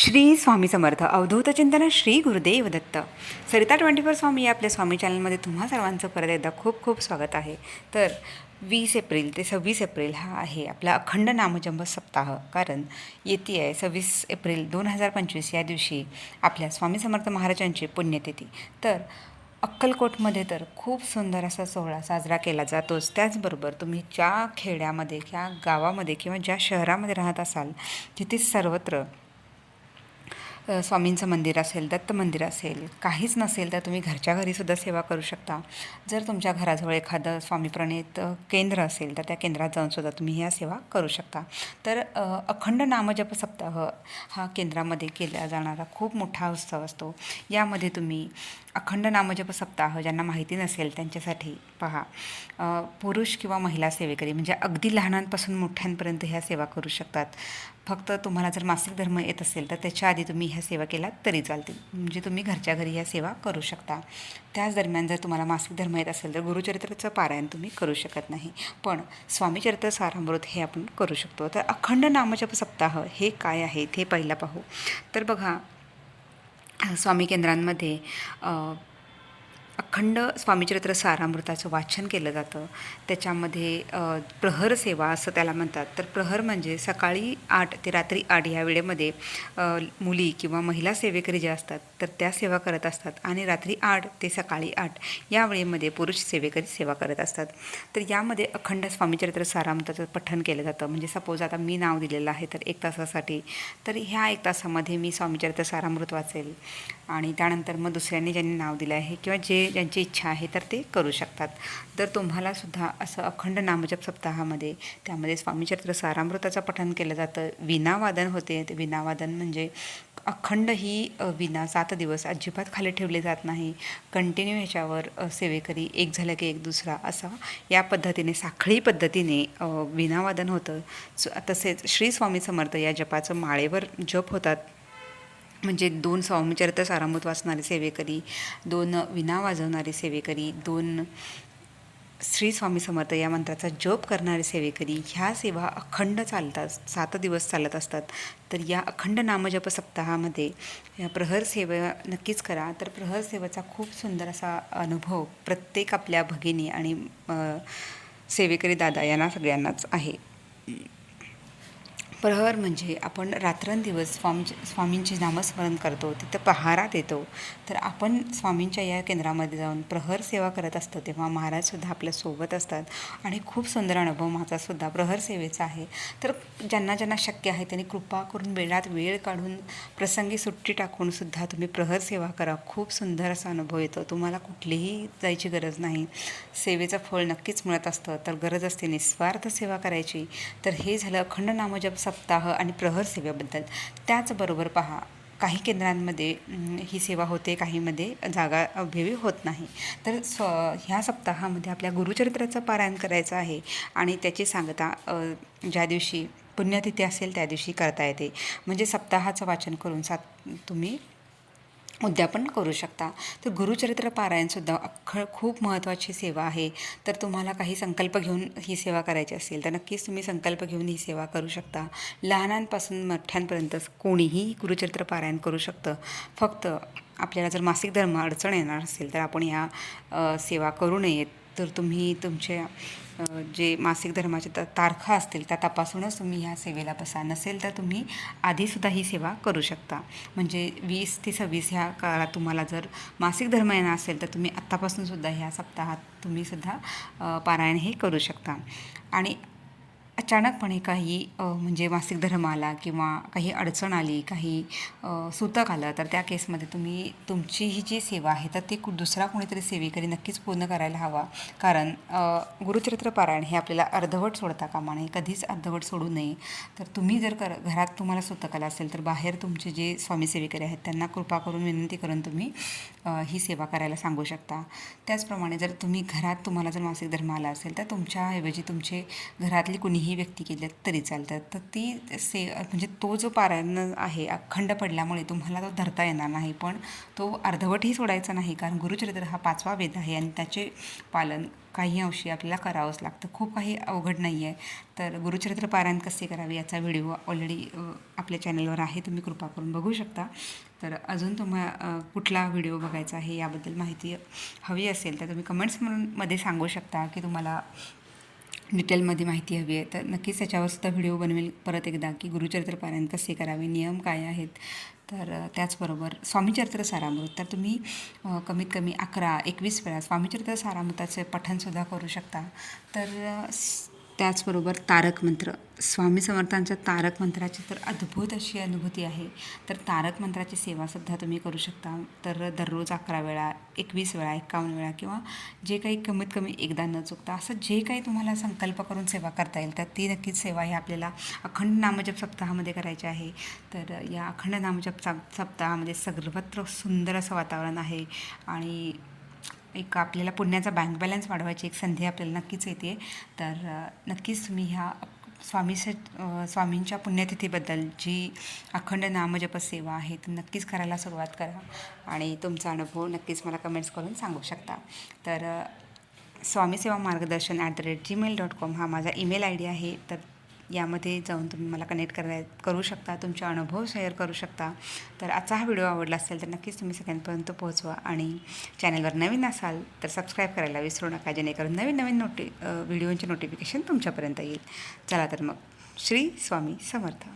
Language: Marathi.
श्री स्वामी समर्थ. अवधूत चिंतन श्री गुरुदेव दत्त. सरिता ट्वेंटी फोर स्वामी या आपल्या स्वामी चॅनलमध्ये तुम्हा सर्वांचं परत एकदा खूप खूप स्वागत आहे. तर वीस एप्रिल ते सव्वीस एप्रिल हा आहे आपला अखंड नामजंब सप्ताह. कारण येते आहे सव्वीस एप्रिल दोन हजार पंचवीस या दिवशी आपल्या स्वामी समर्थ महाराजांची पुण्यतिथी. तर अक्कलकोटमध्ये तर खूप सुंदर असा सोहळा साजरा केला जातोच. त्याचबरोबर तुम्ही ज्या खेड्यामध्ये किंवा गावामध्ये किंवा ज्या शहरामध्ये राहत असाल तिथे सर्वत्र स्वामींचं मंदिर असेल दत्त मंदिर असेल काहीच नसेल तर तुम्ही घरच्या घरीसुद्धा सेवा करू शकता. जर तुमच्या घराजवळ एखादं स्वामीप्रणित केंद्र असेल तर त्या केंद्रात जाऊनसुद्धा तुम्ही ह्या सेवा करू शकता. तर अखंड नामजप सप्ताह हा केंद्रामध्ये केला जाणारा खूप मोठा उत्सव असतो. यामध्ये तुम्ही अखंड नामजप सप्ताह ज्यांना माहिती नसेल त्यांच्यासाठी पहा. पुरुष किंवा महिला सेवेकरी म्हणजे अगदी लहानांपासून मोठ्यांपर्यंत ह्या सेवा करू शकतात. फक्त तुम्हाला जर मासिक धर्म येत असेल तर त्याच्या आधी तुम्ही ह्या सेवा केला तरी चालतील. म्हणजे तुम्ही घरच्या घरी ह्या सेवा करू शकता. त्याच दरम्यान जर तुम्हाला मासिक धर्म येत असेल तर गुरुचरित्राचं पारायण तुम्ही करू शकत नाही. पण स्वामीचरित्र सारामृत हे आपण करू शकतो. तर अखंड नामजप सप्ताह हे काय आहे ते पहिला पाहू. तर बघा स्वामी केंद्रांमध्ये अखंड स्वामीचरित्र सारामृताचं वाचन केलं जातं. त्याच्यामध्ये प्रहर सेवा असं त्याला म्हणतात. तर प्रहर म्हणजे सकाळी आठ ते रात्री आठ या वेळेमध्ये मुली किंवा महिला सेवेकरी ज्या असतात तर त्या सेवा करत असतात. आणि रात्री आठ ते सकाळी आठ या वेळेमध्ये पुरुष सेवेकरी सेवा करत असतात. तर यामध्ये अखंड स्वामीचरित्र सारामृताचं पठण केलं जातं. म्हणजे सपोज आता मी नाव दिलेलं आहे तर एक तासासाठी. तर ह्या एक तासामध्ये मी स्वामीचरित्र सारामृत वाचेल. आणि त्यानंतर मग दुसऱ्यांनी ज्यांनी नाव दिलं आहे किंवा जे ज्यांची इच्छा आहे तर ते करू शकतात. तर तुम्हाला सुद्धा असं अखंड नामजप सप्ताहामध्ये त्यामध्ये स्वामीचरित्र सारामृताचं पठण केलं जातं. विनावादन होते. ते विनावादन म्हणजे अखंड ही विना सात दिवस अजिबात खाली ठेवले जात नाही. कंटिन्यू ह्याच्यावर सेवेकरी एक झालं की एक दुसरा असा या पद्धतीने साखळी पद्धतीने विनावादन होतं. तसेच श्री स्वामी समर्थ या जपाचं माळेवर जप होतात. म्हणजे दोन स्वामीचरित्र सारामूत वाचणारे सेवेकरी दोन विना वाजवणारे सेवेकरी दोन श्री स्वामी समर्थ या मंत्राचा जप करणारे सेवेकरी ह्या सेवा अखंड चालतात सात दिवस चालत असतात. तर या अखंड नामजप सप्ताहामध्ये प्रहर सेवा नक्कीच करा. तर प्रहर सेवेचा खूप सुंदर असा अनुभव प्रत्येक आपल्या भगिनी आणि सेवेकरी दादा यांना सगळ्यांनाच आहे. प्रहर म्हणजे आपण रात्रंदिवस स्वामी स्वामींचे नामस्मरण करतो तिथं पहारा देतो. तर आपण स्वामींच्या या केंद्रामध्ये जाऊन प्रहर सेवा करत असतो तेव्हा महाराजसुद्धा आपल्यासोबत असतात. आणि खूप सुंदर अनुभव माझासुद्धा प्रहर सेवेचा आहे. तर ज्यांना ज्यांना शक्य आहे त्यांनी कृपा करून वेळात वेळ काढून प्रसंगी सुट्टी टाकूनसुद्धा तुम्ही प्रहर सेवा करा. खूप सुंदर असा अनुभव येतो. तुम्हाला कुठलीही जायची गरज नाही. सेवेचं फळ नक्कीच मिळत असतं. तर गरज असते निस्वार्थ सेवा करायची. तर हे झालं अखंड नामजप सप्ताह आणि प्रहर सेवेबद्दल. त्याचबरोबर पहा काही केंद्रांमध्ये ही सेवा होते काहीमध्ये जागा अभेवी होत नाही. तर स्व ह्या सप्ताहामध्ये आपल्या गुरुचरित्राचं पारायण करायचं आहे आणि त्याची सांगता ज्या दिवशी पुण्यतिथी असेल त्या दिवशी करता येते. म्हणजे सप्ताहाचं वाचन करून सात तुम्ही उद्यापन करू शकता. तर गुरुचरित्र पारायणसुद्धा अख्खळ खूप महत्त्वाची सेवा आहे. तर तुम्हाला काही संकल्प घेऊन ही सेवा करायची असेल तर नक्कीच तुम्ही संकल्प घेऊन ही सेवा करू शकता. लहानांपासून मोठ्यांपर्यंत कोणीही गुरुचरित्र पारायण करू शकतं. फक्त आपल्याला जर मासिक धर्म अडचण येणार असेल तर आपण ह्या सेवा करू नयेत. तर तुम्ही तुमच्या जे मासिक धर्माच्या तारखा असतील त्या तपासूनच तुम्ही ह्या सेवेला बसा. नसेल तर तुम्ही आधीसुद्धा ही सेवा करू शकता. म्हणजे वीस ते सव्वीस ह्या काळात तुम्हाला जर मासिक धर्म येणार असेल तर तुम्ही आत्तापासूनसुद्धा ह्या सप्ताहात तुम्हीसुद्धा पारायण हे करू शकता. आणि अचानकपणे काही म्हणजे मासिक धर्म आला किंवा काही अडचण आली काही सुतक सूतक आलं तर त्या केसमध्ये तुम्ही तुमची ही जी सेवा आहे तर ती कु दुसरा कोणीतरी सेवेकरी नक्कीच पूर्ण करायला हवा. कारण गुरुचरित्र पारायण हे आपल्याला अर्धवट सोडता कामा नये कधीच अर्धवट सोडू नये. तर तुम्ही जर कर घरात तुम्हाला सूतक आलं असेल तर बाहेर तुमचे जे स्वामी सेवेकरी आहेत त्यांना कृपा करून विनंती करून तुम्ही ही सेवा करायला सांगू शकता. त्याचप्रमाणे जर तुम्ही घरात तुम्हाला जर मासिक धर्म आला असेल तर तुमच्याऐवजी तुमचे घरातली कुणीही व्यक्ती केल्या तरी चालतात. तर ती से म्हणजे तो जो पारायण आहे अखंड पडल्यामुळे तुम्हाला तो धरता येणार नाही. पण तो अर्धवटही सोडायचा नाही कारण गुरुचरित्र हा पाचवा वेद आहे आणि त्याचे पालन काही अंशी आपल्याला करावंच लागतं. खूप काही अवघड नाही आहे. तर गुरुचरित्र पारायण कसे करावे याचा व्हिडिओ ऑलरेडी आपल्या चॅनलवर आहे. तुम्ही कृपा करून बघू शकता. तर अजून तुम्हा कुठला व्हिडिओ बघायचा आहे याबद्दल माहिती हवी असेल तर तुम्ही कमेंट्स म्हणून मध्ये सांगू शकता की तुम्हाला डिटेलमध्ये माहिती हवी आहे. तर नक्कीच त्याच्यावरसुद्धा व्हिडिओ बनवेल परत एकदा की गुरुचरित्र पारायण कसे करावे नियम काय आहेत? तर त्याचबरोबर स्वामीचरित्र सारामृत. तर तुम्ही कमीत कमी अकरा एकवीस वेळा स्वामीचरित्र सारामृताचे पठणसुद्धा करू शकता. तर त्याचबरोबर तारक मंत्र. स्वामी समर्थांच्या तारक मंत्राची तर अद्भुत अशी अनुभूती आहे. तर तारक मंत्राची सेवासुद्धा तुम्ही करू शकता. तर दररोज अकरा वेळा एकवीस वेळा एकावन्न वेळा किंवा जे काही कमीत कमी एकदा न चुकता असं जे काही तुम्हाला संकल्प करून सेवा करता येईल तर ती नक्कीच सेवा ही आपल्याला अखंड नामजप सप्ताहामध्ये करायची आहे. तर या अखंड नामजप सप्ताहामध्ये सर्वत्र सुंदर असं वातावरण आहे आणि एक आपल्याला पुण्याचा बँक बॅलन्स वाढवायची एक संधी आपल्याला नक्कीच येते. तर नक्कीच तुम्ही ह्या स्वामी स्वामींच्या पुण्यतिथीबद्दल जी अखंड नामजप सेवा आहे ती नक्कीच करायला सुरुवात करा. आणि तुमचा अनुभव नक्कीच मला कमेंट्स करून सांगू शकता. तर स्वामी सेवा मार्गदर्शन at the rate Gmail dot com हा माझा ईमेल आय डी आहे. तर यामध्ये जाऊन तुम्ही मला कनेक्ट कराय करू शकता तुमचे अनुभव शेअर करू शकता. तर आजचा हा व्हिडिओ आवडला असेल तर नक्कीच तुम्ही सगळ्यांपर्यंत पोहोचवा आणि चॅनलवर नवीन असाल तर सबस्क्राईब करायला विसरू नका जेणेकरून नवीन नवीन नोटी व्हिडिओचे नोटिफिकेशन तुमच्यापर्यंत येईल. चला तर मग श्री स्वामी समर्थ.